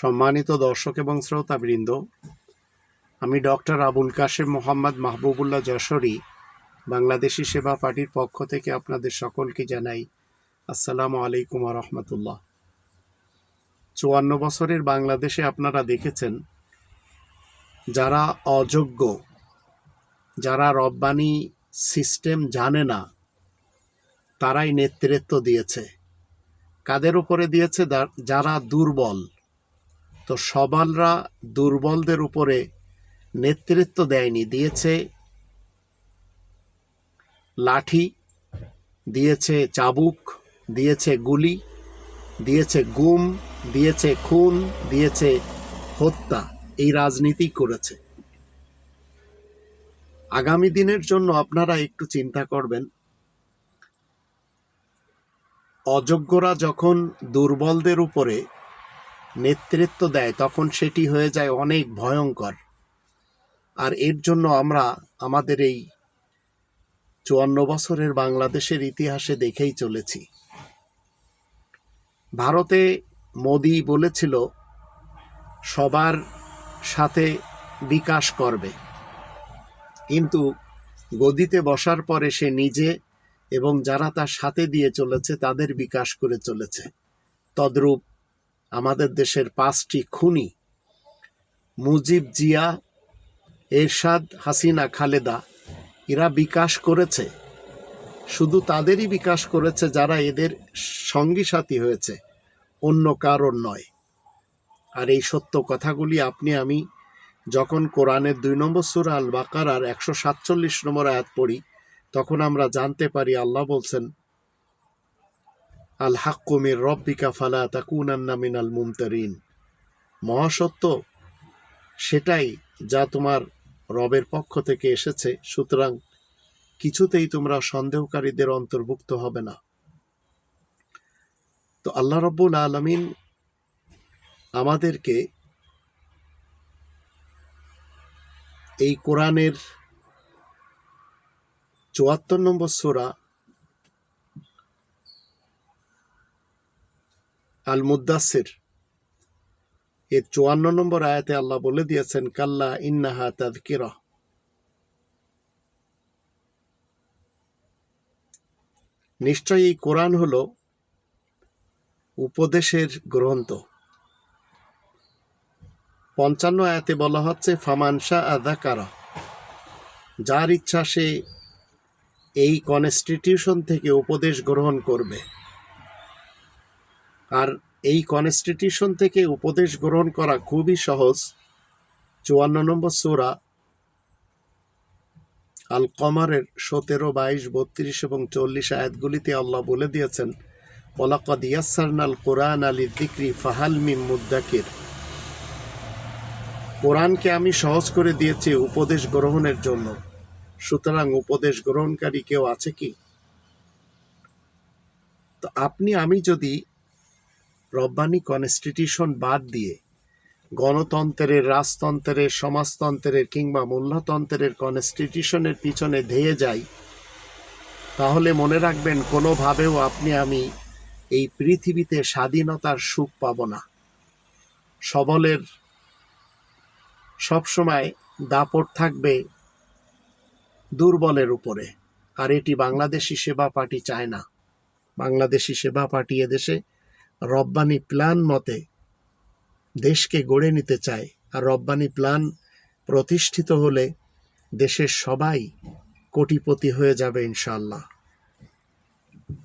সম্মানিত দর্শক এবং শ্রোতাবৃন্দ, আমি ডক্টর আবুল কাশেম মোহাম্মদ মাহবুবুল্লাহ যশোরী, বাংলাদেশি সেবা পার্টির পক্ষ থেকে আপনাদের সকলকে জানাই আসসালামু আলাইকুম রহমতুল্লাহ। চুয়ান্ন বছরের বাংলাদেশে আপনারা দেখেছেন, যারা অযোগ্য, যারা রব্বানি সিস্টেম জানে না, তারাই নেতৃত্ব দিয়েছে। কাদের উপরে দিয়েছে? যারা দুর্বল তো সবালরা দুর্বলদের উপরে নেতৃত্ব দেয়নি, দিয়েছে লাঠি, দিয়েছে চাবুক, দিয়েছে গুলি, দিয়েছে গুম, দিয়েছে খুন, দিয়েছে হত্যা। এই রাজনীতি করেছে। আগামী দিনের জন্য আপনারা একটু চিন্তা করবেন, অযোগ্যরা যখন দুর্বলদের উপরে নেতৃত্ব দেয়, তখন সেটি হয়ে যায় অনেক ভয়ঙ্কর। আর এর জন্য আমরা আমাদের এই চুয়ান্ন বছরের বাংলাদেশের ইতিহাসে দেখেই চলেছি। ভারতে মোদি বলেছিল, সবার সাথে বিকাশ করবে। কিন্তু গদিতে বসার পরে সে নিজে এবং যারা তার সাথে দিয়ে চলেছে, তাদের বিকাশ করে চলেছে। তদ্রূপ আমাদের দেশের পাঁচটি খুনি, মুজিব জিয়া, এরশাদ হাসিনা, খালেদা। এরা বিকাশ করেছে। শুধু তাদেরই বিকাশ করেছে যারা এদের সঙ্গী সাথী হয়েছে, অন্য কারণ নয়। আর এই সত্য কথাগুলি আপনি, আমি যখন কোরআনের দুই নম্বর সুরা আল বাকারার একশো সাতচল্লিশ নম্বর আয়াত পড়ি, তখন আমরা জানতে পারি আল্লাহ বলছেন আল হাক্কুমির রব্বিকা ফালা তাকুনান্না মিনাল মুমতারিন। মহাসত্য? সেটাই যা তোমার রবের পক্ষ থেকে এসেছে, সুতরাং কিছুতেই তোমরা সন্দেহকারীদের অন্তর্ভুক্ত হবে না। তো আল্লাহ রব্বুল আলমিন আমাদেরকে এই কোরআনের চুয়াত্তর নম্বর সোরা আল মুদাসির এর চুয়ান্ন নম্বর আয়াতে আল্লাহ বলে দিয়েছেন, কাল্লা ইন্নাহা তাদকিরা নিশ্চয়ই এই কোরআন হল উপদেশের গ্রন্থ। পঞ্চান্ন আয়াতে বলা হচ্ছে ফামানসা আদা কারা যার ইচ্ছা সে এই কনস্টিটিউশন থেকে উপদেশ গ্রহণ করবে। আর এই কনস্টিটিউশন থেকে উপদেশ গ্রহণ করা খুবই সহজ। চুয়ান্ন নম্বর সোরা আল কমারের সতেরো, বাইশ, বত্রিশ এবং চল্লিশ আয়াতগুলিতে আল্লাহ বলে দিয়েছেন ওলাকদ ইয়াসারনাল কোরআন আলী দিক্রি ফাহাল মিম মুদ্দাকির কোরআনকে আমি সহজ করে দিয়েছি উপদেশ গ্রহণের জন্য। সুতরাং উপদেশ গ্রহণকারী কেউ আছে কি? তো আপনি, আমি যদি রব্বানি কনস্টিটিউশন বাদ দিয়ে গণতন্ত্রের, রাজতন্ত্রের, সমাজতন্ত্রের কিংবা মূল্যতন্ত্রের কনস্টিটিউশনের পিছনে ধেয়ে যাই, তাহলে মনে রাখবেন কোনোভাবেও আপনি, আমি এই পৃথিবীতে স্বাধীনতার সুখ পাব না। সবলের সবসময় দাপট থাকবে দুর্বলের উপরে। আর এটি বাংলাদেশি সেবা পার্টি চায় না। বাংলাদেশি সেবা পার্টি এদেশে রব্বানি প্ল্যান মতে দেশকে গড়ে নিতে চায়। আর রব্বানি প্ল্যান প্রতিষ্ঠিত হলে দেশের সবাই কোটিপতি হয়ে যাবে ইনশাল্লাহ